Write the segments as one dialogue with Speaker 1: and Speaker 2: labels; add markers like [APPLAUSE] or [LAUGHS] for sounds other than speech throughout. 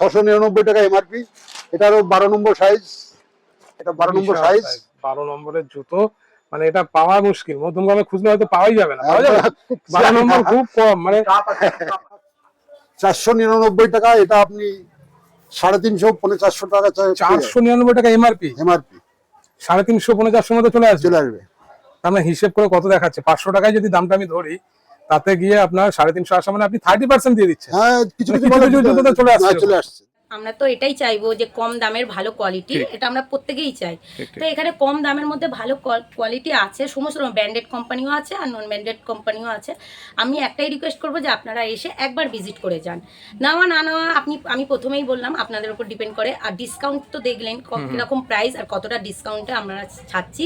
Speaker 1: ছশো নিরানব্বই টাকা এমআরপি এটারও বারো নম্বর সাইজ এটা বারো নম্বর সাইজ
Speaker 2: বারো নম্বরের জুতো। মানে এটা পাওয়া মুশকিল। মধ্যমগ্রামে খুঁজলে হয়তো পাওয়াই যাবে না। [LAUGHS] বারো নম্বর খুব কম মানে
Speaker 1: চারশো নিরানব্বই টাকা এটা আপনি সাড়ে তিনশো পনেরো চারশো টাকা
Speaker 2: চারশো নিরানব্বই টাকা এমআরপি
Speaker 1: এমআরপি
Speaker 2: সাড়ে তিনশো পনেরো চারশোর মধ্যে চলে আসবে?
Speaker 1: চলে আসবে।
Speaker 2: তার মানে হিসেব করে কত দেখাচ্ছে? পাঁচশো টাকায় যদি দামটা আমি ধরি তাতে গিয়ে আপনার সাড়ে তিনশো আসা মানে আপনি থার্টি পার্সেন্ট দিয়ে দিচ্ছেন।
Speaker 1: হ্যাঁ কিছু কিছু
Speaker 2: চলে আসছে।
Speaker 1: হ্যাঁ, চলে আসছে।
Speaker 3: আমরা তো এটাই চাইব যে কম দামের ভালো কোয়ালিটি এটা আমরা প্রত্যেকেই চাই। তো এখানে কম দামের মধ্যে ভালো কোয়ালিটি আছে সমস্ত রকম ব্র্যান্ডেড কোম্পানিও আছে আর নন ব্র্যান্ডেড কোম্পানিও আছে। আমি একটাই রিকোয়েস্ট করব যে আপনারা এসে একবার ভিজিট করে যান। নেওয়া না নেওয়া আপনি আমি প্রথমেই বললাম আপনাদের উপর ডিপেন্ড করে। আর ডিসকাউন্ট তো দেখলেন কীরকম প্রাইস আর কতটা ডিসকাউন্টে আমরা ছাড়ছি।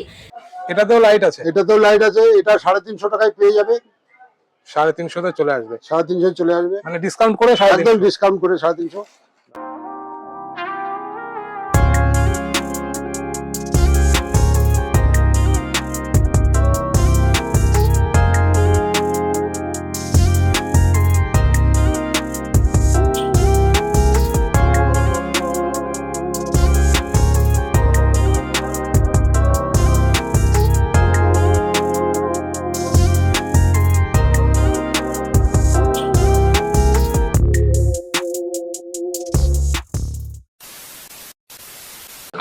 Speaker 2: এটাতেও লাইট আছে।
Speaker 1: এটাতেও লাইট আছে এটা সাড়ে তিনশো টাকায় পেয়ে যাবে।
Speaker 2: সাড়ে তিনশোতে চলে আসবে।
Speaker 1: সাড়ে তিনশো চলে আসবে।
Speaker 2: মানে ডিসকাউন্ট করে সাড়ে
Speaker 1: একদম ডিসকাউন্ট করে সাড়ে তিনশো।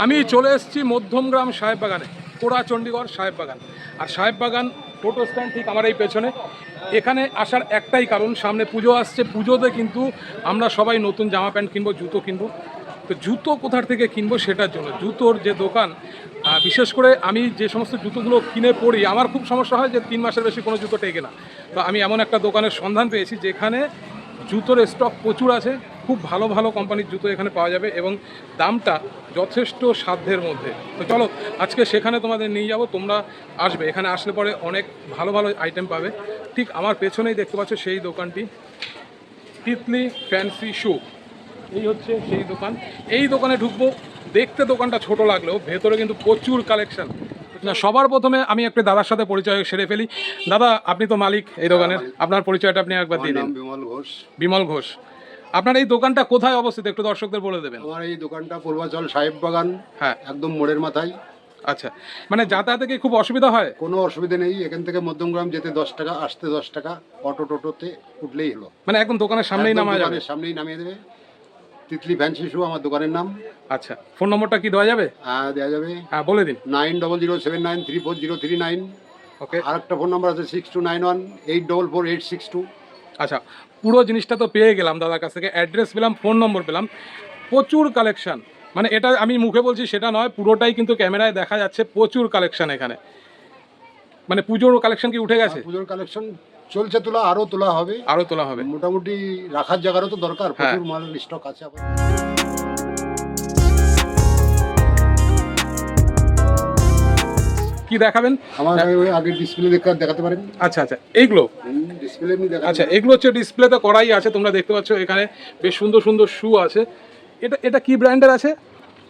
Speaker 2: আমি চলে এসেছি মধ্যমগ্রাম সাহেব বাগানে কোড়া চণ্ডীগড় সাহেব বাগান। আর সাহেব বাগান টোটো স্ট্যান্ড ঠিক আমার এই পেছনে। এখানে আসার একটাই কারণ, সামনে পুজো আসছে। পুজোতে কিন্তু আমরা সবাই নতুন জামা প্যান্ট কিনবো, জুতো কিনবো। তো জুতো কোথার থেকে কিনবো সেটার জন্য, জুতোর যে দোকান বিশেষ করে আমি যে সমস্ত জুতোগুলো কিনে পড়ি, আমার খুব সমস্যা হয় যে তিন মাসের বেশি কোনো জুতো টেকে না। তো আমি এমন একটা দোকানের সন্ধান পেয়েছি যেখানে জুতোর স্টক প্রচুর আছে। খুব ভালো ভালো কোম্পানির জুতো এখানে পাওয়া যাবে এবং দামটা যথেষ্ট সাধ্যের মধ্যে। তো চলো আজকে সেখানে তোমাদের নিয়ে যাব তোমরা আসবে। এখানে আসলে পরে অনেক ভালো ভালো আইটেম পাবে। ঠিক আমার পেছনেই দেখতে পাচ্ছ সেই দোকানটি। তিতলি ফ্যান্সি শু এই হচ্ছে সেই দোকান। এই দোকানে ঢুকবো দেখতে দোকানটা ছোট লাগলেও ভেতরে কিন্তু প্রচুর কালেকশন না সবার প্রথমে আমি একটা দাদার সাথে পরিচয় সেরে ফেলি। দাদা আপনি তো মালিক এই দোকানের। আপনার পরিচয়টা আপনি একবার দিয়ে দিন।
Speaker 1: বিমল ঘোষ।
Speaker 2: বিমল ঘোষ। আপনার এই দোকানটা কোথায় অবস্থিত? একটু দর্শকদের বলে দেবেন।
Speaker 1: আমার এই দোকানটা পূর্বাচল সাহেব বাগান
Speaker 2: হ্যাঁ।
Speaker 1: একদম মোড়ের মাথায়।
Speaker 2: আচ্ছা। মানে যাতায়াতে কি খুব অসুবিধা হয়?
Speaker 1: কোনো অসুবিধা নেই। এখান থেকে মধ্যমগ্রাম যেতে দশ টাকা আসতে দশ টাকা অটো টোটোতে উঠলেই হলো।
Speaker 2: মানে একদম দোকানের সামনেই নামা যাবে?
Speaker 1: সামনেই নামিয়ে দেবে। তিতলি ফ্যান্সি শু আমার দোকানের নাম।
Speaker 2: আচ্ছা। ফোন নম্বরটা কি দেওয়া যাবে?
Speaker 1: হ্যাঁ দেওয়া যাবে।
Speaker 2: হ্যাঁ বলে দিন।
Speaker 1: Nine double zero seven nine three four zero three nine.
Speaker 2: Okay.
Speaker 1: আর একটা ফোন নম্বর আছে six two nine one eight double four eight six two.
Speaker 2: আচ্ছা পুরো জিনিসটা তো পেয়ে গেলাম দাদার কাছ থেকে। অ্যাড্রেস পেলাম ফোন নম্বর পেলাম। প্রচুর কালেকশান মানে এটা আমি মুখে বলছি সেটা নয় পুরোটাই কিন্তু ক্যামেরায় দেখা যাচ্ছে প্রচুর কালেকশান এখানে। মানে পুজোর কালেকশন কি উঠে গেছে?
Speaker 1: পুজোর কালেকশন চলছে তোলা আরও তোলা হবে।
Speaker 2: আরও তোলা হবে।
Speaker 1: মোটামুটি রাখার জায়গারও তো দরকার
Speaker 2: হ্যাঁ।
Speaker 1: প্রচুর মাল স্টক আছে আবার।
Speaker 2: কি দেখাবেন?
Speaker 1: আমার আগের ডিসপ্লে দেখে দেখাতে পারেন।
Speaker 2: আচ্ছা আচ্ছা। এইগুলো?
Speaker 1: ডিসপ্লে
Speaker 2: আচ্ছা এগুলো হচ্ছে ডিসপ্লেতে করাই আছে তোমরা দেখতে পাচ্ছ এখানে বেশ সুন্দর সুন্দর শু আছে। এটা এটা কি ব্র্যান্ডের আছে?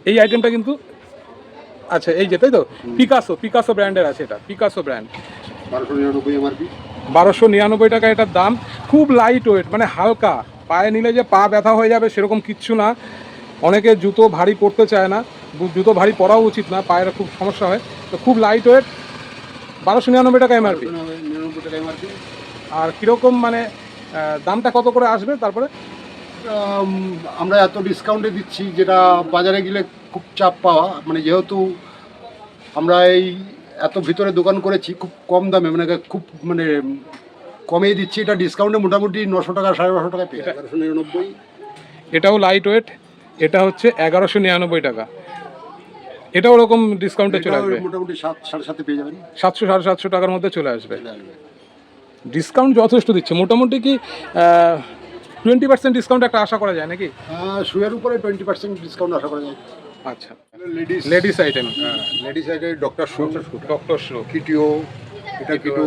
Speaker 2: এই আইটেমটা কিন্তু? আচ্ছা এই যে তাই তো? পিকাসো পিকাসো ব্র্যান্ডের আছে এটা পিকাসো ব্র্যান্ড
Speaker 1: বারোশো নিরানব্বই এমআরপি
Speaker 2: বারোশো নিরানব্বই টাকা এটার দাম। খুব লাইট ওয়েট মানে হালকা। পায়ে নিলে যে পা ব্যথা হয়ে যাবে সেরকম কিচ্ছু না। অনেকে জুতো ভারী পরতে চায় না জুতো ভারী পরাও উচিত না পায়ের খুব সমস্যা হয়। তো খুব লাইট ওয়েট বারোশো নিরানব্বই টাকা এমআরপি আর কীরকম মানে দামটা কত করে আসবে তারপরে?
Speaker 1: আমরা এত ডিসকাউন্টে দিচ্ছি যেটা বাজারে গেলে খুব চাপ পাওয়া। মানে যেহেতু আমরা এই এত ভিতরে দোকান করেছি খুব কম দামে মানে খুব মানে কমেই দিচ্ছি। এটা ডিসকাউন্টে মোটামুটি নশো টাকা সাড়ে নশো টাকা পেয়ে এগারোশো নিরানব্বই
Speaker 2: এটাও লাইট ওয়েট এটা হচ্ছে এগারোশো নিরানব্বই টাকা। এটা ওরকম ডিসকাউন্টে চলে আসবে।
Speaker 1: মোটামুটি সাত সাড়ে সাথে পেয়ে যাবেন।
Speaker 2: সাতশো সাড়ে সাতশো টাকার মধ্যে চলে আসবে। ডিসকাউন্ট যথেষ্ট দিচ্ছে। মোটামুটি কি টোয়েন্টি পার্সেন্ট ডিসকাউন্ট একটা আশা করা যায় নাকি?
Speaker 1: শুয়ের উপরে টোয়েন্টি পার্সেন্ট ডিসকাউন্ট আশা করা যায়।
Speaker 2: আচ্ছা।
Speaker 1: Ladies
Speaker 2: ladies item
Speaker 1: ladies item doctor shoe
Speaker 2: doctor shoe
Speaker 1: কিটিও এটা কিটো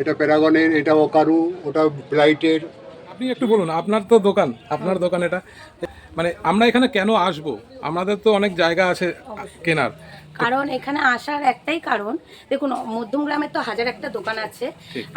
Speaker 1: এটা প্যারাগনের এটা ওকারু ওটা ব্লাইটের
Speaker 2: আপনি একটু বলুন আপনার তো দোকান আপনার দোকান এটা। মানে আমরা এখানে কেন আসব? আমাদের তো অনেক জায়গা আছে কেনার।
Speaker 3: কারণ এখানে আসার একটাই কারণ দেখুন মধ্যম গ্রামে তো হাজার একটা দোকান আছে।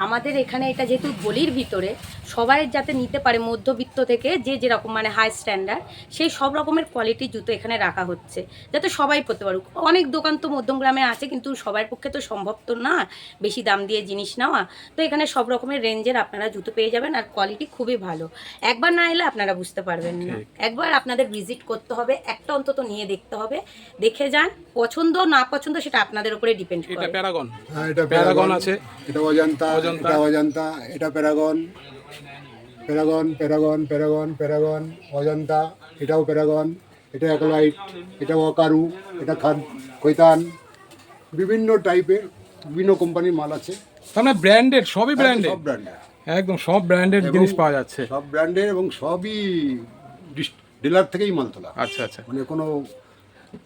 Speaker 3: আমাদের এখানে এটা যেহেতু গলির ভিতরে সবাই যাতে নিতে পারে মধ্যবিত্ত থেকে যে যেরকম মানে হাই স্ট্যান্ডার্ড সেই সব রকমের কোয়ালিটির জুতো এখানে রাখা হচ্ছে যাতে সবাই পড়তে পারুক। অনেক দোকান তো মধ্যম গ্রামে আছে কিন্তু সবার পক্ষে তো সম্ভব তো না বেশি দাম দিয়ে জিনিস নেওয়া। তো এখানে সব রকমের রেঞ্জের আপনারা জুতো পেয়ে যাবেন আর কোয়ালিটি খুবই ভালো। একবার না এলে আপনারা বুঝতে পারবেন না। একবার আপনাদের ভিজিট করতে হবে একটা অন্তত নিয়ে দেখতে হবে। দেখে যান পছন্দ না পছন্দ সেটা আপনাদের উপরে ডিপেন্ড করে।
Speaker 2: এটা প্যারাগন।
Speaker 1: হ্যাঁ এটা
Speaker 2: প্যারাগন। আছে।
Speaker 1: এটা অজন্তা
Speaker 2: অজন্তা।
Speaker 1: এটা অজন্তা এটা Paragon. Paragon Paragon Paragon Paragon Ajanta এটাও প্যারাগন এটা একলাইট এটা অকারু এটা খাদ কৈতান বিভিন্ন টাইপের বিভিন্ন কোম্পানির মাল আছে।
Speaker 2: তার মানে ব্র্যান্ডেড সবই ব্র্যান্ডেড?
Speaker 1: সব ব্র্যান্ডের।
Speaker 2: একদম সব ব্র্যান্ডেড জিনিস পাওয়া যাচ্ছে।
Speaker 1: সব ব্র্যান্ডের এবং সবই ডিলার থেকেই মাল তোলা।
Speaker 2: আচ্ছা আচ্ছা।
Speaker 1: মানে কোনো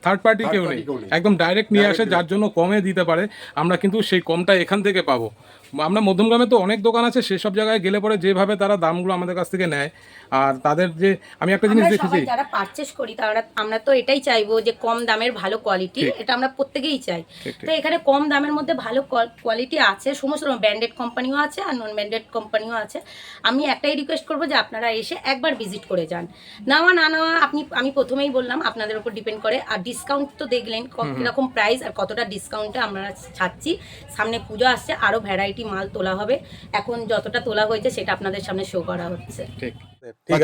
Speaker 2: থার্ড পার্টি কেউ নেই। একদম ডাইরেক্ট নিয়ে আসে যার জন্য কমে দিতে পারে। আমরা কিন্তু সেই কমটা এখান থেকে পাবো। আমরা মধ্যমগ্রামে তো অনেক দোকান আছে সেসব জায়গায় গেলে পরে যেভাবে তারা দামগুলো আমাদের কাছ থেকে নেয়। আর তাদের যে আমি একটা জিনিস দেখেছি।
Speaker 3: যারা পারচেস করি তারা আমরা তো এটাই চাইব যে কম দামের ভালো কোয়ালিটি এটা আমরা প্রত্যেকেই চাই। তো এখানে কম দামের মধ্যে ভালো কোয়ালিটি আছে সমস্ত রকম ব্র্যান্ডেড কোম্পানিও আছে আর নন ব্র্যান্ডেড কোম্পানিও আছে। আমি একটাই রিকোয়েস্ট করব যে আপনারা এসে একবার ভিজিট করে যান। নেওয়া না নেওয়া আপনি আমি প্রথমেই বললাম আপনাদের উপর ডিপেন্ড করে। আর ডিসকাউন্ট তো দেখলেন কীরকম প্রাইস আর কতটা ডিসকাউন্টে আমরা ছাড়ছি। সামনে পুজো আসছে আরও ভ্যারাইটি মাল তোলা হবে। এখন যতটা তোলা হয়েছে সেটা আপনাদের সামনে শো করা হচ্ছে।
Speaker 2: ঠিক।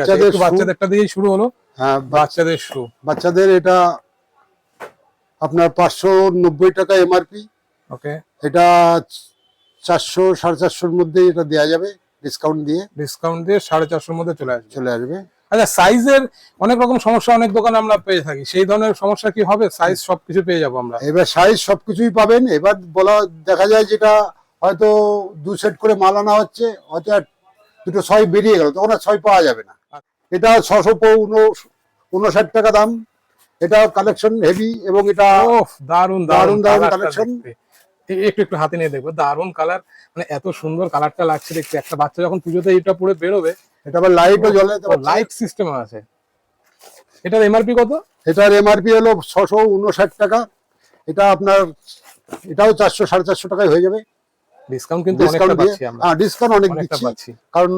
Speaker 2: আছে বাচ্চাদেরটা দিয়েই শুরু হলো।
Speaker 1: হ্যাঁ
Speaker 2: বাচ্চাদের শু
Speaker 1: বাচ্চাদের এটা আপনার পাঁচশো নব্বই টাকা এমআরপি
Speaker 2: ওকে
Speaker 1: এটা চারশো সাড়ে চারশোর মধ্যে এটা দেওয়া যাবে ডিসকাউন্ট দিয়ে।
Speaker 2: ডিসকাউন্ট দিয়ে সাড়ে চারশোর মধ্যে চলে আসবে।
Speaker 1: চলে আসবে।
Speaker 2: আচ্ছা সাইজের অনেক রকম সমস্যা অনেক দোকানে আমরা পেয়ে থাকি। সেই ধরনের সমস্যা কি হবে? সাইজ সবকিছু পেয়ে যাব আমরা।
Speaker 1: এবার সাইজ সবকিছুই পাবেন। এবার বলা দেখা যায় যেটা হয়তো দু সেট করে মাল আনা হচ্ছে হয়তো আর দুটো ছয় বেরিয়ে গেল তখন আর ছয় পাওয়া যাবে না। এটা ছশো উনষাট টাকা দাম এটা কালেকশন হেভি এবং এটা দারুণ দারুণ
Speaker 2: কালারটা
Speaker 1: collection।
Speaker 2: একটু একটু হাতে নিয়ে দেখব দারুণ কালার মানে এত সুন্দর কালারটা লাগছে দেখতে। একটা বাচ্চা যখন পুজোতে এটা পরে বেরোবে
Speaker 1: এটা আবার লাইটও জ্বলে
Speaker 2: লাইট সিস্টেম আছে। এটার এমআরপি কত?
Speaker 1: এটার এমআরপি হলো ছশো উনষাট টাকা। এটা আপনার এটাও চারশো সাড়ে চারশো টাকায় হয়ে যাবে।
Speaker 2: ডিসকাউন্ট কিন্তু অনেকটা পাচ্ছি আমরা।
Speaker 1: হ্যাঁ ডিসকাউন্ট অনেক দিচ্ছি। কারণ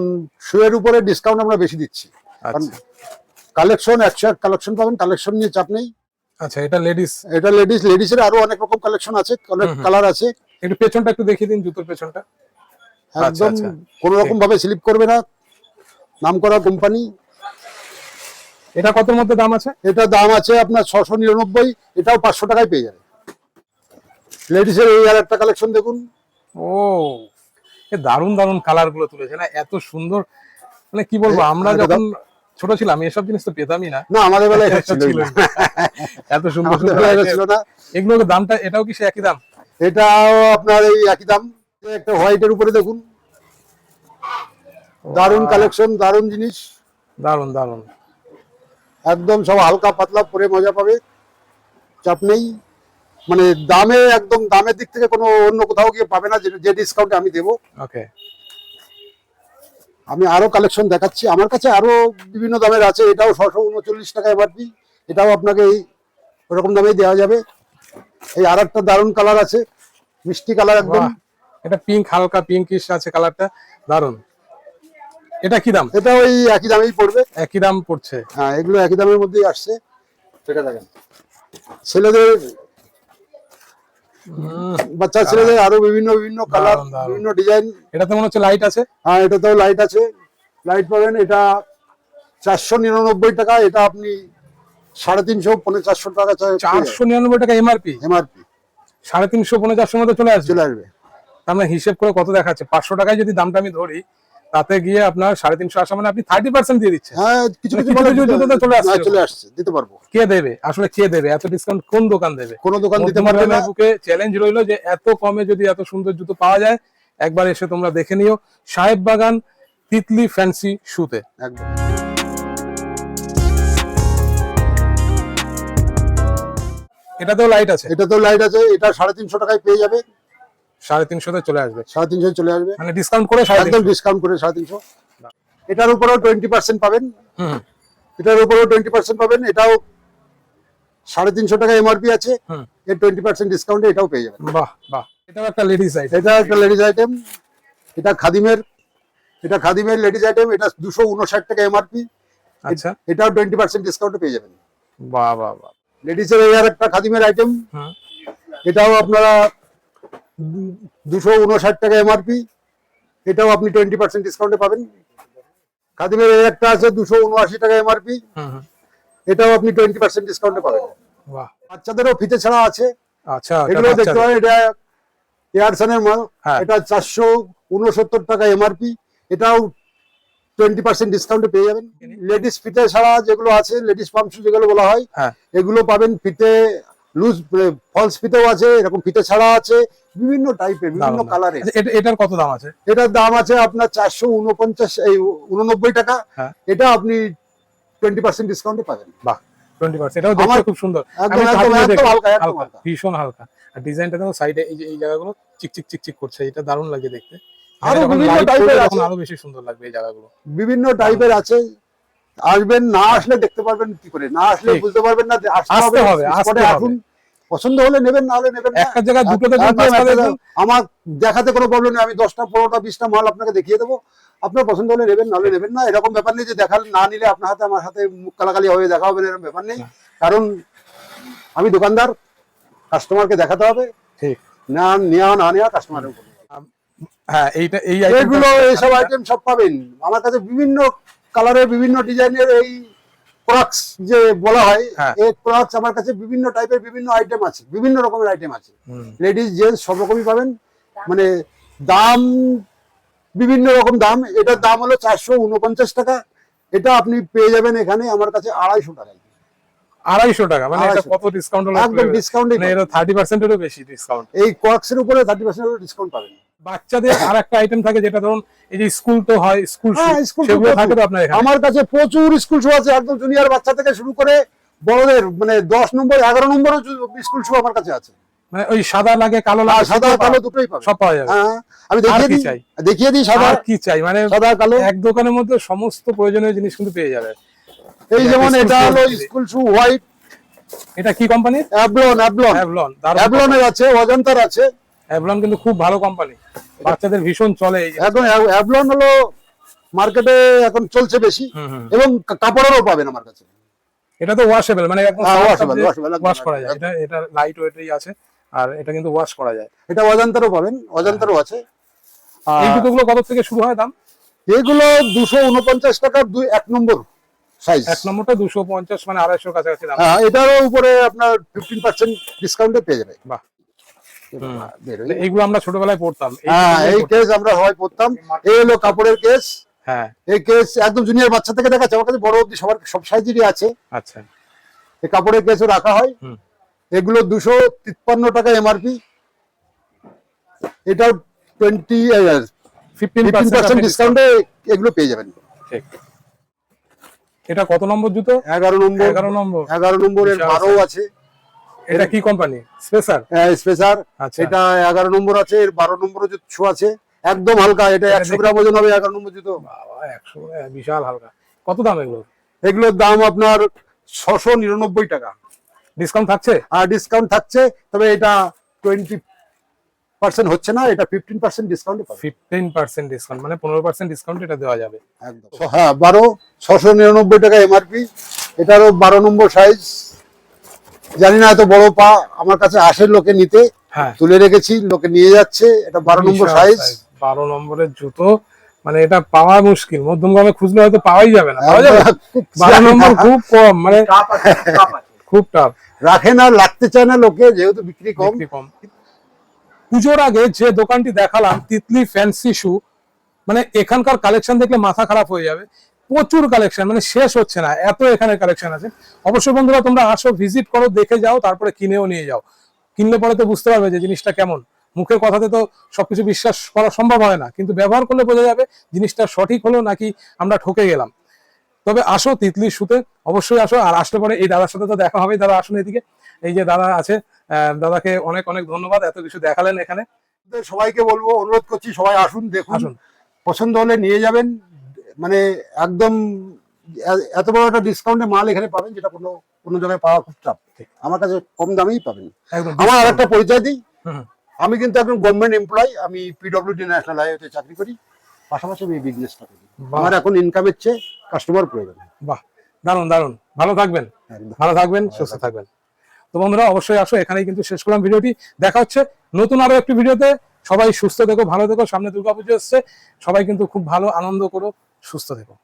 Speaker 1: শুয়ের উপরে ডিসকাউন্ট আমরা বেশি দিচ্ছি। কারণ
Speaker 2: আচ্ছা।
Speaker 1: কালেকশন একশো এক কালেকশন পাবেন কালেকশন নিয়ে চাপ নেই।
Speaker 2: আচ্ছা এটা লেডিস
Speaker 1: এটা লেডিস লেডিসের আরও অনেক রকম কালেকশন আছে অনেক। কালার আছে।
Speaker 2: একটু পেছনটা একটু দেখিয়ে দিন জুতোর পেছনটা।
Speaker 1: একদম
Speaker 2: আচ্ছা।
Speaker 1: কোনো রকম ভাবে স্লিপ করবে না। নাম করা কোম্পানি
Speaker 2: এটা কতর মধ্যে দাম আছে?
Speaker 1: এটা দাম আছে আপনার ছশো নিরানব্বই এটাও পাঁচশো টাকায় পেয়ে যাবে। লেডিসের এই আর একটা কালেকশন দেখুন।
Speaker 2: ও এ দারুণ দারুণ কালারগুলো তুলেছে না? এত সুন্দর মানে কি বলব আমরা যখন ছোট ছিলাম এসব জিনিস তো পেতামই না।
Speaker 1: না আমাদের বেলায় ছিল
Speaker 2: এত সুন্দর সুন্দর।
Speaker 1: ছিল না।
Speaker 2: এগুলোর দামটা এটাও কি সে একই দাম?
Speaker 1: এটাও আপনার এই একই দাম। একটা হোয়াইটের উপরে দেখুন। দারুণ কালেকশন দারুণ জিনিস।
Speaker 2: দারুণ দারুণ
Speaker 1: একদম সব হালকা পাতলা পরে মজা পাবে। চাপ নেই। মানে দামে একদম দামের দিক থেকে কোনো অন্য কোথাও গিয়ে পাবে না যে- যে ডিসকাউন্ট আমি দেবো।
Speaker 2: ওকে
Speaker 1: আমি আরও কালেকশন দেখাচ্ছি। আমার কাছে আরও বিভিন্ন দামের আছে। এটাও ছশো উনচল্লিশ টাকায় এমআরপি এটাও আপনাকে এই ওরকম দামেই দেওয়া যাবে। এই আর একটা দারুণ কালার আছে। মিষ্টি কালার একদম।
Speaker 2: এটা পিঙ্ক হালকা পিঙ্কিশ আছে কালারটা দারুণ। এটা কি দাম?
Speaker 1: এটা ওই একই দামেই পড়বে।
Speaker 2: একই দাম পড়ছে।
Speaker 1: হ্যাঁ এগুলো একই দামের মধ্যেই আসছে। সেটা দেখেন। ছেলেদের বাচ্চা ছেলেদের আরও বিভিন্ন বিভিন্ন কালার। বিভিন্ন ডিজাইন
Speaker 2: এটাতে মনে হচ্ছে লাইট আছে?
Speaker 1: হ্যাঁ এটাতেও লাইট আছে। লাইট পাবেন এটা চারশো নিরানব্বই টাকা এটা আপনি সাড়ে তিনশো পনেরো চারশো টাকা
Speaker 2: চারশো নিরানব্বই টাকা এমআরপি
Speaker 1: এমআরপি
Speaker 2: সাড়ে তিনশো পনেরো চারশোর মধ্যে চলে আসবে?
Speaker 1: চলে আসবে।
Speaker 2: তার মানে হিসেব করে কত দেখাচ্ছে? পাঁচশো টাকায় যদি দামটা আমি ধরি তাতে গিয়ে আপনার সাড়ে তিনশো আসা মানে আপনি থার্টি পার্সেন্ট দিয়ে দিচ্ছেন।
Speaker 1: হ্যাঁ কিছু কিছু
Speaker 2: চলে আসছে।
Speaker 1: হ্যাঁ, চলে আসছে দিতে পারব।
Speaker 2: কে দেবে? আসলে কে দেবে? এত ডিসকাউন্ট কোন দোকান দেবে?
Speaker 1: কোন দোকান দিতে পারবে না।
Speaker 2: বুকে চ্যালেঞ্জ রইল যে এত কমে যদি এত সুন্দর জুতো পাওয়া যায় একবার এসে তোমরা দেখে নিও। সাহেব বাগান তিতলি ফ্যান্সি শুতে
Speaker 1: একদম।
Speaker 2: এটাতেও লাইট আছে।
Speaker 1: এটাতেও লাইট আছে এটা সাড়ে তিনশো টাকায় পেয়ে যাবে।
Speaker 2: সাড়ে তিনশোতে চলে আসবে।
Speaker 1: সাড়ে তিনশো চলে আসবে।
Speaker 2: মানে ডিসকাউন্ট করে
Speaker 1: একদম ডিসকাউন্ট করে সাড়ে তিনশো। এটার উপরেও টোয়েন্টি পার্সেন্ট পাবেন। এটার উপরেও টোয়েন্টি পার্সেন্ট পাবেন। এটাও সাড়ে তিনশো টাকা এমআরপি আছে। এর টোয়েন্টি পার্সেন্ট ডিসকাউন্টে এটাও পেয়ে যাবেন।
Speaker 2: বাহ বাহ। এটাও একটা লেডিস আইটেম
Speaker 1: এটা একটা লেডিস আইটেম এটা খাদিমের এটা খাদিমের লেডিস আইটেম এটা দুশো উনষাট টাকা এমআরপি
Speaker 2: আচ্ছা।
Speaker 1: এটাও টোয়েন্টি পার্সেন্ট ডিসকাউন্টে পেয়ে যাবেন।
Speaker 2: বাহ বাহ বাহ।
Speaker 1: লেডিসের এই আর একটা খাদিমের আইটেম এটাও আপনারা দুশো উনষাট টাকা এমআরপি এটাও আপনি টোয়েন্টি পার্সেন্ট ডিসকাউন্টে পাবেন। খাদিমের একটা আছে দুশো উনআশি টাকা এমআরপি। এটাও আপনি টোয়েন্টি পার্সেন্ট ডিসকাউন্টে পাবেন। বাচ্চাদেরও ফিতে ছাড়া আছে।
Speaker 2: আচ্ছা
Speaker 1: এগুলো দেখতে। হয় এটা এয়ারসনের মাল
Speaker 2: হ্যাঁ।
Speaker 1: এটা চারশো উনসত্তর টাকা এমআরপি এটাও টোয়েন্টি পার্সেন্ট ডিসকাউন্টে পেয়ে যাবেন। লেডিস ফিতে ছাড়া যেগুলো আছে লেডিস পাম্প যেগুলো বলা হয়
Speaker 2: হ্যাঁ।
Speaker 1: এগুলো পাবেন ফিতে লুজ ফলস ফিতেও আছে এরকম ফিতে ছাড়া আছে বিভিন্ন টাইপের বিভিন্ন। কালারে
Speaker 2: আচ্ছা, এটার কত দাম আছে?
Speaker 1: এটার দাম আছে আপনার চারশো উনপঞ্চাশ এই উননব্বই টাকা।
Speaker 2: হ্যাঁ।
Speaker 1: এটা আপনি টোয়েন্টি পার্সেন্ট ডিসকাউন্টে পাবেন।
Speaker 2: বাহ টোয়েন্টি পার্সেন্ট এটাও দেখতে খুব সুন্দর।
Speaker 1: একদম
Speaker 2: আমি
Speaker 1: একদম
Speaker 2: হাতে
Speaker 1: একদম
Speaker 2: দেখলাম,
Speaker 1: হালকা একদম
Speaker 2: হালকা,
Speaker 1: হালকা।
Speaker 2: ভীষণ হালকা। আর ডিজাইনটা দেখো সাইডে এই যে এই জায়গাগুলো চিকচিক চিকচিক করছে এটা দারুণ লাগে দেখতে। আরও
Speaker 1: বিভিন্ন আছে।
Speaker 2: বেশি সুন্দর লাগবে এই জায়গাগুলো।
Speaker 1: বিভিন্ন টাইপের আছে। আসবেন না আসলে দেখতে পারবেন কি করে না আসলে বুঝতে পারবেন না আসতে হবে
Speaker 2: আসতে।
Speaker 1: আসুন পছন্দ হলে নেবেন না হলে নেবেন না।
Speaker 2: একটা জায়গায় দুটো দেখবেন
Speaker 1: একদম,
Speaker 2: পাঁচটা
Speaker 1: একটা
Speaker 2: দেখবেন
Speaker 1: জায়গায়- আমার দেখাতে কোনো প্রবলেম নেই আমি দশটা পনেরোটা বিশটা মাল আপনাকে দেখিয়ে দেবো। আপনার পছন্দ হলে নেবেন নাহলে নেবেন না এরকম ব্যাপার নেই যে দেখাল না নিলে আপনার হাতে আমার হাতে মুখ কালাকালি হয়ে দেখা হবে এরকম ব্যাপার নেই। কারণ আমি দোকানদার কাস্টমারকে দেখাতে হবে।
Speaker 2: ঠিক।
Speaker 1: না নেওয়া না নেওয়া কাস্টমারের উপর
Speaker 2: হ্যাঁ এইটা এই
Speaker 1: এগুলো এইসব আইটেম সব পাবেন। আমার কাছে বিভিন্ন কালারের বিভিন্ন ডিজাইনের এই ক্রক্স যে বলা হয়
Speaker 2: হ্যাঁ।
Speaker 1: এই ক্রক্স আমার কাছে বিভিন্ন টাইপের বিভিন্ন আইটেম আছে বিভিন্ন রকমের আইটেম আছে। লেডিস জেন্টস সব রকমই পাবেন। মানে দাম বিভিন্ন রকম দাম। এটার দাম হলো চারশো উনপঞ্চাশ টাকা। এটা আপনি পেয়ে যাবেন এখানে আমার কাছে আড়াইশো টাকায়
Speaker 2: আড়াইশো টাকা মানে এটা কত ডিসকাউন্ট হলো
Speaker 1: একদম ডিসকাউন্টে
Speaker 2: এটা থার্টি পার্সেন্টেরও বেশি ডিসকাউন্ট
Speaker 1: এই ক্রক্সের উপরে থার্টি পার্সেন্ট ডিসকাউন্ট পাবেন।
Speaker 2: বাচ্চাদের আর একটা আইটেম থাকে যেটা ধরুন এই যে স্কুল তো হয় স্কুল
Speaker 1: হ্যাঁ, প্রচুর।
Speaker 2: থাকে তো আপনার এখানে।
Speaker 1: আমার কাছে প্রচুর স্কুল শু আছে একদম জুনিয়র বাচ্চা থেকে শুরু করে বড়দের মানে দশ নম্বর এগারো নম্বরও স্কুল শু আমার কাছে আছে।
Speaker 2: মানে ওই সাদা লাগে কালো লাগে
Speaker 1: সাদা কালো দুটোই পাবে।
Speaker 2: সব পাওয়া যাবে।
Speaker 1: হ্যাঁ আমি দেখিয়ে দিই
Speaker 2: চাই?
Speaker 1: দেখিয়ে দিই সাদা।
Speaker 2: কি চাই? মানে
Speaker 1: সাদা কালো।
Speaker 2: এক দোকানের মধ্যে সমস্ত প্রয়োজনীয় জিনিস কিন্তু পেয়ে যাবে।
Speaker 1: এই যেমন এটা হলো স্কুল শু হোয়াইট
Speaker 2: এটা কি কোম্পানির
Speaker 1: অ্যাবলন অ্যাবলন
Speaker 2: অ্যাভলন দারুণ
Speaker 1: অ্যাবলনের আছে অজন্তার আছে।
Speaker 2: অ্যাভলন কিন্তু খুব ভালো কোম্পানি বাচ্চাদের ভীষণ চলে
Speaker 1: এখন অ্যাবলন হলো মার্কেটে এখন চলছে বেশি। এবং কাপড়েরও পাবেন আমার কাছে।
Speaker 2: এটা তো ওয়াশেবল মানে একদম
Speaker 1: হ্যাঁ,
Speaker 2: ওয়াশ করা যায়। এটা এটা লাইট ওয়েটই আছে আর এটা কিন্তু ওয়াশ করা যায়।
Speaker 1: এটা অজন্তারও পাবেন অজন্তারও আছে।
Speaker 2: এই জুতোগুলো কত থেকে শুরু হয় দাম?
Speaker 1: এগুলো দুশো উনপঞ্চাশ টাকার দুই এক নম্বর সাইজ
Speaker 2: এক নম্বরটা দুশো পঞ্চাশ মানে আড়াইশোর কাছাকাছি দাম।
Speaker 1: হ্যাঁ এটারও উপরে আপনার ফিফটিন পার্সেন্ট ডিসকাউন্টে পেয়ে যাবে
Speaker 2: বাহ। এইগুলো আমরা ছোটবেলায় পড়তাম। এই
Speaker 1: হ্যাঁ এই কেস আমরা সবাই পড়তাম। এই হলো কাপড়ের কেস
Speaker 2: হ্যাঁ।
Speaker 1: এই কেস একদম জুনিয়র বাচ্চা থেকে দেখাচ্ছে। আমার কাছে বড় অব্দি সবার সব সাইজেরই আছে।
Speaker 2: আচ্ছা।
Speaker 1: এই কাপড়ের কেসও রাখা হয়। এগুলো দুশো তিপ্পান্ন টাকা এমআরপি এটাও টোয়েন্টি
Speaker 2: ফিফটিন
Speaker 1: পার্সেন্ট ডিসকাউন্টে এগুলো পেয়ে যাবেন।
Speaker 2: ঠিক। এটা কত নম্বর জুতো?
Speaker 1: এগারো নম্বর।
Speaker 2: এগারো নম্বর।
Speaker 1: এগারো নম্বরের
Speaker 2: বিশাল
Speaker 1: বারো আছে।
Speaker 2: এটা কি কোম্পানি স্পেসার
Speaker 1: স্পেশাল
Speaker 2: আচ্ছা।
Speaker 1: এটা এগারো নম্বর আছে এর বারো নম্বর জুতো আছে একদম হালকা এটা একশো গ্রাম ওজন হবে এগারো নম্বর জুতো।
Speaker 2: একশো বিশাল হালকা। কত দাম এগুলো?
Speaker 1: এগুলোর দাম আপনার ছশো নিরানব্বই টাকা।
Speaker 2: ডিসকাউন্ট থাকছে?
Speaker 1: আর ডিসকাউন্ট থাকছে তবে এটা টোয়েন্টি পার্সেন্ট হচ্ছে না এটা ফিফটিন পার্সেন্ট ডিসকাউন্টে
Speaker 2: ফিফটিন পার্সেন্ট ডিসকাউন্ট মানে পনেরো পার্সেন্ট ডিসকাউন্ট এটা দেওয়া যাবে।
Speaker 1: একদম। হ্যাঁ বারো ছশো নিরানব্বই টাকা এমআরপি এটারও বারো নম্বর সাইজ জানি না এত বড় পা আমার কাছে আসে লোকে নিতে।
Speaker 2: হ্যাঁ।
Speaker 1: তুলে রেখেছি লোকে নিয়ে যাচ্ছে। এটা বারো নম্বর সাইজ
Speaker 2: বারো নম্বরের জুতো। মানে এটা পাওয়া মুশকিল। মধ্যমগ্রামে খুঁজলে হয়তো পাওয়াই যাবে না। পাওয়া যাবে? বারো নম্বর খুব কম মানে খুব টাফ
Speaker 1: রাখে না লাগতে চায় না লোকে যেহেতু বিক্রি কম।
Speaker 2: কম। পুজোর আগে যে দোকানটি দেখালাম তিতলি ফ্যান্সি শু মানে এখানকার কালেকশন দেখলে মাথা খারাপ হয়ে যাবে। প্রচুর কালেকশন মানে শেষ হচ্ছে না এত এখানে কালেকশন আছে। অবশ্যই বন্ধুরা তোমরা আসো ভিজিট করো দেখে যাও তারপরে কিনেও নিয়ে যাও। কিনলে পরে তো বুঝতে পারবে যে জিনিসটা কেমন। মুখের কথাতে তো সবকিছু বিশ্বাস করা সম্ভব হয় না কিন্তু ব্যবহার করলে বোঝা যাবে জিনিসটা সঠিক হলো নাকি আমরা ঠকে গেলাম। তবে আসো তিতলি শুতে অবশ্যই আসো আর আসলে পরে এই দাদার সাথে তো দেখা হবে দাদা আসুন এদিকে। এই যে দাদা আছে আহ, দাদাকে অনেক অনেক ধন্যবাদ এত কিছু দেখালেন এখানে।
Speaker 1: সবাইকে বলব অনুরোধ করছি সবাই আসুন দেখুন।
Speaker 2: আসুন।
Speaker 1: পছন্দ হলে নিয়ে যাবেন মানে একদম এত বড় একটা ডিসকাউন্টে মাল এখানে পাবেন যেটা কোনো অন্য জায়গায় পাওয়া খুব চাপ আমার কাছে কম দামেই পাবেন। আমার আর একটা পরিচয় দিই। আমি কিন্তু একজন গভর্নমেন্ট এমপ্লয় আমি পিডব্লিউডি ন্যাশনাল হাইওয়েতে চাকরি করি। পাশাপাশি আমি বিজনেসটা করি। আমার এখন ইনকামের চেয়ে কাস্টমার প্রয়োজন।
Speaker 2: বাহ দারুণ দারুণ। ভালো থাকবেন। ভালো থাকবেন সুস্থ থাকবেন। তো বন্ধুরা অবশ্যই আসো এখানেই কিন্তু শেষ করলাম ভিডিওটি। দেখা হচ্ছে নতুন আরও একটি ভিডিওতে। সবাই সুস্থ থেকো ভালো থেকো সামনে দুর্গাপুজো এসছে। সবাই কিন্তু খুব ভালো আনন্দ করো। সুস্থ থেকো।